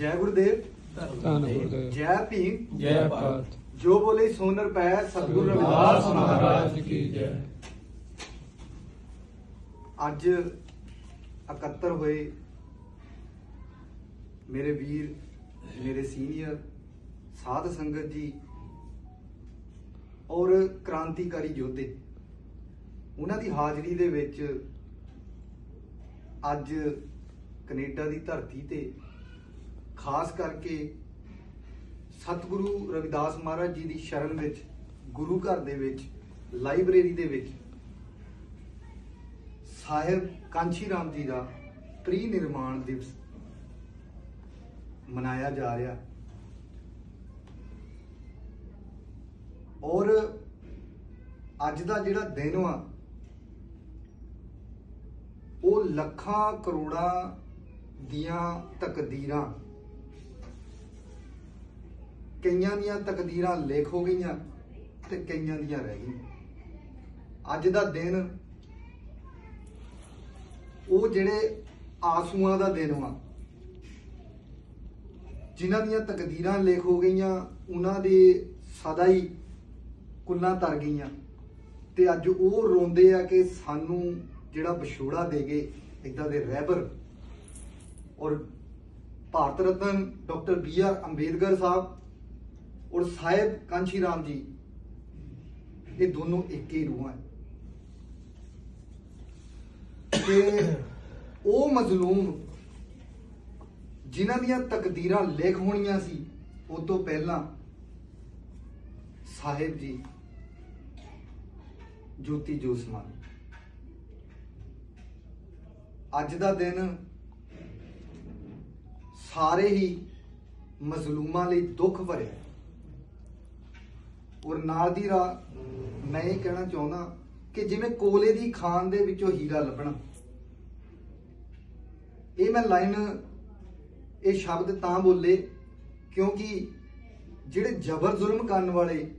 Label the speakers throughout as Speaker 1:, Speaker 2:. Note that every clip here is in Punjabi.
Speaker 1: ਜੈ ਗੁਰਦੇਵ।
Speaker 2: ਧੰਨ ਗੁਰਦੇਵ।
Speaker 1: ਜੈ ਭੀਮ।
Speaker 2: ਜੈ ਭਾਰਤ।
Speaker 1: ਜੋ ਬੋਲੇ ਸੋਨਰ ਪੈ ਸਤਿਗੁਰੂ
Speaker 2: ਗੁਰੂ
Speaker 1: ਰਵਿਦਾਸ ਮਹਾਰਾਜ
Speaker 2: ਕੀ ਜੈ।
Speaker 1: ਅੱਜ ਇਕੱਤਰ ਹੋਏ ਮੇਰੇ ਵੀਰ ਮੇਰੇ ਸੀਨੀਅਰ ਸਾਧ ਸੰਗਤ ਜੀ ਔਰ ਕ੍ਰਾਂਤੀਕਾਰੀ ਯੋਧੇ। ਉਹਨਾਂ ਦੀ ਹਾਜ਼ਰੀ ਦੇ ਵਿੱਚ ਅੱਜ ਕੈਨੇਡਾ ਦੀ ਧਰਤੀ ਤੇ ਖਾਸ ਕਰਕੇ ਸਤਿਗੁਰੂ ਰਵਿਦਾਸ ਮਹਾਰਾਜ ਜੀ ਦੀ ਸ਼ਰਨ ਵਿੱਚ, ਗੁਰੂ ਘਰ ਦੇ ਵਿੱਚ, ਲਾਇਬ੍ਰੇਰੀ ਦੇ ਵਿੱਚ, ਸਾਹਿਬ ਕਾਂਚੀ ਰਾਮ ਜੀ ਦਾ ਪ੍ਰੀ ਨਿਰਮਾਣ ਦਿਵਸ ਮਨਾਇਆ ਜਾ ਰਿਹਾ। ਔਰ ਅੱਜ ਦਾ ਜਿਹੜਾ ਦਿਨ ਵਾ, ਉਹ ਲੱਖਾਂ ਕਰੋੜਾਂ ਦੀਆਂ ਤਕਦੀਰਾਂ ਕਈਆਂ ਦੀਆਂ ਤਕਦੀਰਾਂ ਲਿਖ ਹੋ ਗਈਆਂ ਤੇ ਕਈਆਂ ਦੀਆਂ ਰਹਿ ਗਈਆਂ। ਅੱਜ ਦਾ ਦਿਨ ਉਹ ਜਿਹੜੇ ਆਸੂਆਂ ਦਾ ਦਿਨ ਵਾ, ਜਿਨ੍ਹਾਂ ਦੀਆਂ ਤਕਦੀਰਾਂ ਲਿਖ ਹੋ ਗਈਆਂ, ਉਹਨਾਂ ਦੇ ਸਦਾ ਹੀ ਕੁੱਲਾਂ ਤਰ ਗਈਆਂ। ਤੇ ਅੱਜ ਉਹ ਰੋਂਦੇ ਆ ਕਿ ਸਾਨੂੰ ਜਿਹੜਾ ਵਿਛੋੜਾ ਦੇ ਗਏ ਇਦਾਂ ਦੇ ਰਹਿਬਰ ਔਰ Bharat Ratna doctor B R Ambedkar Sahib ਔਰ ਸਾਹਿਬ ਕਾਂਚੀ ਰਾਮ ਜੀ, ਇਹ ਦੋਨੋਂ ਇੱਕ ਹੀ ਰੂਹਾਂ ਹੈ ਤੇ ਉਹ ਮਜ਼ਲੂਮ ਜਿਨ੍ਹਾਂ ਦੀਆਂ ਤਕਦੀਰਾਂ ਲਿਖ ਹੋਣੀਆਂ ਸੀ, ਉਹ ਤੋਂ ਪਹਿਲਾਂ ਸਾਹਿਬ ਜੀ, ਜੋਤੀ ਜੋਸਮਾਨ ਅੱਜ ਦਾ ਦਿਨ ਸਾਰੇ ਹੀ ਮਜ਼ਲੂਮਾਂ ਲਈ ਦੁੱਖ ਭਰਿਆ। ਔਰ ਨਾਲ ਦੀ ਰਾਹ ਮੈਂ ਇਹ ਕਹਿਣਾ ਚਾਹੁੰਦਾ ਕਿ ਜਿਵੇਂ ਕੋਲੇ ਦੀ ਖਾਨ ਦੇ ਵਿੱਚੋਂ ਹੀਰਾ ਲੱਭਣਾ। ਇਹ ਮੈਂ ਲਾਈਨ, ਇਹ ਸ਼ਬਦ ਤਾਂ ਬੋਲੇ ਕਿਉਂਕਿ ਜਿਹੜੇ ਜ਼ਬਰ ਜ਼ੁਲਮ ਕਰਨ ਵਾਲੇ,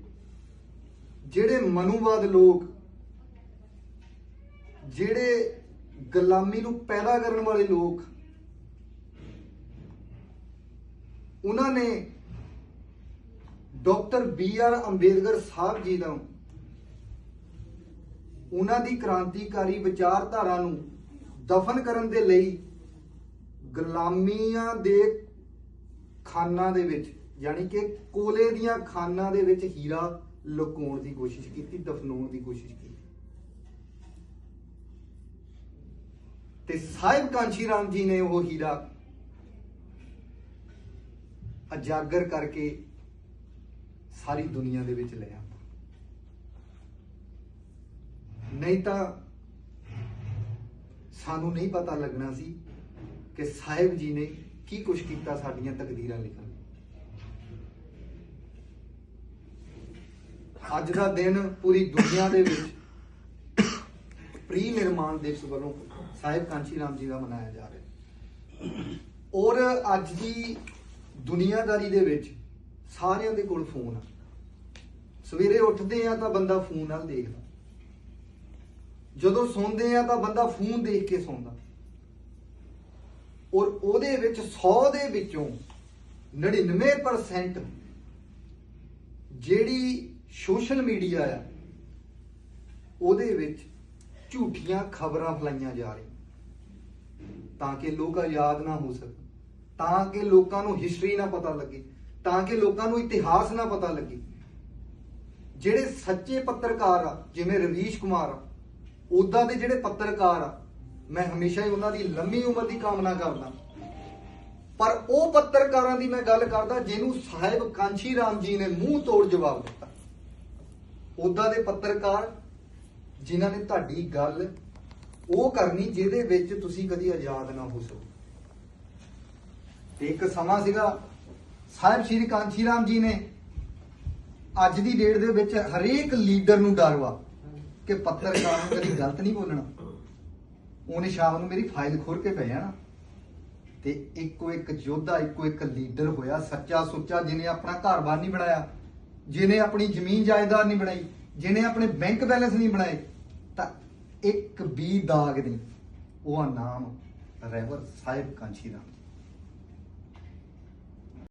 Speaker 1: ਜਿਹੜੇ ਮਨੂਵਾਦ ਲੋਕ, ਜਿਹੜੇ ਗੁਲਾਮੀ ਨੂੰ ਪੈਦਾ ਕਰਨ ਵਾਲੇ ਲੋਕ, ਉਹਨਾਂ ਨੇ doctor B R Ambedkar Sahib ji ਦਾ ਉਹਨਾਂ ਦੀ ਕ੍ਰਾਂਤੀਕਾਰੀ ਵਿਚਾਰਧਾਰਾ ਨੂੰ ਦਫਨ ਕਰਨ ਦੇ ਲਈ ਗੁਲਾਮੀਆਂ ਦੇ ਖਾਨਾਂ ਦੇ ਵਿੱਚ, ਯਾਨੀ ਕਿ ਕੋਲੇ ਦੀਆਂ ਖਾਨਾਂ ਦੇ ਵਿੱਚ ਹੀਰਾ ਲੁਕਾਉਣ ਦੀ ਕੋਸ਼ਿਸ਼ ਕੀਤੀ, ਦਫਨਾਉਣ ਦੀ ਕੋਸ਼ਿਸ਼ ਕੀਤੀ। ਤੇ ਸਾਹਿਬ ਕਾਂਚੀ ਰਾਮ ਜੀ ਨੇ ਉਹ ਹੀਰਾ ਅਜਾਗਰ ਕਰਕੇ ਸਾਰੀ ਦੁਨੀਆ ਦੇ ਵਿੱਚ ਲਿਆ ਨਹੀਂ ਤਾਂ ਸਾਨੂੰ ਨਹੀਂ ਪਤਾ ਲੱਗਣਾ ਸੀ ਕਿ ਸਾਹਿਬ ਜੀ ਨੇ ਕੀ ਕੁਝ ਕੀਤਾ ਸਾਡੀਆਂ ਤਕਦੀਰਾਂ ਲਿਖਣ। ਅੱਜ ਦਾ ਦਿਨ ਪੂਰੀ ਦੁਨੀਆ ਦੇ ਵਿੱਚ ਪ੍ਰੀ ਨਿਰਮਾਣ ਦਿਵਸ ਵੱਲੋਂ ਸਾਹਿਬ ਕਾਂਚੀ ਰਾਮ ਜੀ ਦਾ ਮਨਾਇਆ ਜਾ ਰਿਹਾ। ਔਰ ਅੱਜ ਦੀ ਦੁਨੀਆਦਾਰੀ ਦੇ ਵਿੱਚ ਸਾਰਿਆਂ ਦੇ ਕੋਲ ਫੋਨ ਆ। ਸਵੇਰੇ ਉੱਠਦੇ ਆ ਤਾਂ ਬੰਦਾ ਫੋਨ ਨਾਲ ਦੇਖਦਾ। ਜਦੋਂ ਸੌਂਦੇ ਆ ਤਾਂ ਬੰਦਾ ਫੋਨ ਦੇਖ ਕੇ ਸੌਂਦਾ। ਔਰ ਉਹਦੇ ਵਿੱਚ 100 ਦੇ ਵਿੱਚੋਂ 99% ਜਿਹੜੀ ਸੋਸ਼ਲ ਮੀਡੀਆ ਆ, ਉਹਦੇ ਵਿੱਚ ਝੂਠੀਆਂ ਖਬਰਾਂ ਫਲਾਈਆਂ ਜਾ ਰਹੀਆਂ। ਤਾਂ ਕਿ ਲੋਕ ਆਜ਼ਾਦ ਨਾ ਹੋ ਸਕਣ ਤਾਂ ਕਿ ਲੋਕਾਂ ਨੂੰ ਹਿਸਟਰੀ ਨਾ ਪਤਾ ਲੱਗੇ। ਤਾਂ ਕਿ ਲੋਕਾਂ ਨੂੰ ਇਤਿਹਾਸ ਨਾ ਪਤਾ ਲੱਗੇ। ਜਿਹੜੇ ਸੱਚੇ ਪੱਤਰਕਾਰ ਆ, ਜਿਵੇਂ ਰਵੀਸ਼ ਕੁਮਾਰ ਆ ਉਦਾਂ ਦੇ ਜਿਹੜੇ ਪੱਤਰਕਾਰ ਆ, ਮੈਂ ਹਮੇਸ਼ਾ ਹੀ ਉਹਨਾਂ ਦੀ ਲੰਮੀ ਉਮਰ ਦੀ ਕਾਮਨਾ ਕਰਦਾ। ਪਰ ਉਹ ਪੱਤਰਕਾਰਾਂ ਦੀ ਮੈਂ ਗੱਲ ਕਰਦਾ, ਜਿਹਨੂੰ ਸਾਹਿਬ ਕਾਂਸ਼ੀ ਰਾਮ ਜੀ ਨੇ ਮੂੰਹ ਤੋੜ ਜਵਾਬ ਦਿੱਤਾ। ਉਦਾਂ ਦੇ ਪੱਤਰਕਾਰ, ਜਿਨ੍ਹਾਂ ਨੇ ਤੁਹਾਡੀ ਗੱਲ ਉਹ ਕਰਨੀ ਜਿਹਦੇ ਵਿੱਚ ਤੁਸੀਂ ਕਦੀ ਆਜ਼ਾਦ ਨਾ ਹੋ ਸਕੋ। ਇੱਕ ਸਮਾਂ ਸੀਗਾ ਸਾਹਿਬ ਸ਼੍ਰੀ ਕਾਂਚੀ ਰਾਮ ਜੀ ਨੇ ਅੱਜ ਦੀ ਡੇਟ ਦੇ ਵਿੱਚ ਹਰੇਕ ਲੀਡਰ ਨੂੰ ਡਰ ਵਾ ਕਿ ਪੱਤਰਕਾਰ ਨੂੰ ਕਦੀ ਗਲਤ ਨਹੀਂ ਬੋਲਣਾ। ਉਹਨੇ ਸ਼ਾਮ ਨੂੰ ਮੇਰੀ ਫਾਈਲ ਖੋਲ ਕੇ ਪੈ ਜਾਣਾ। ਤੇ ਇੱਕੋ ਇੱਕ ਯੋਧਾ, ਇੱਕੋ ਇੱਕ ਲੀਡਰ ਹੋਇਆ ਸੱਚਾ ਸੁੱਚਾ, ਜਿਹਨੇ ਆਪਣਾ ਘਰ-ਬਾਰ ਨਹੀਂ ਬਣਾਇਆ, ਜਿਹਨੇ ਆਪਣੀ ਜ਼ਮੀਨ ਜਾਇਦਾਦ ਨਹੀਂ ਬਣਾਈ, ਜਿਹਨੇ ਆਪਣੇ ਬੈਂਕ ਬੈਲੈਂਸ ਨਹੀਂ ਬਣਾਏ, ਤਾਂ ਇੱਕ ਵੀ ਦਾਗ ਨਹੀਂ ਉਹ ਆ ਨਾਮ ਰਹਿਬਰ ਸਾਹਿਬ ਕਾਂਚੀ ਰਾਮ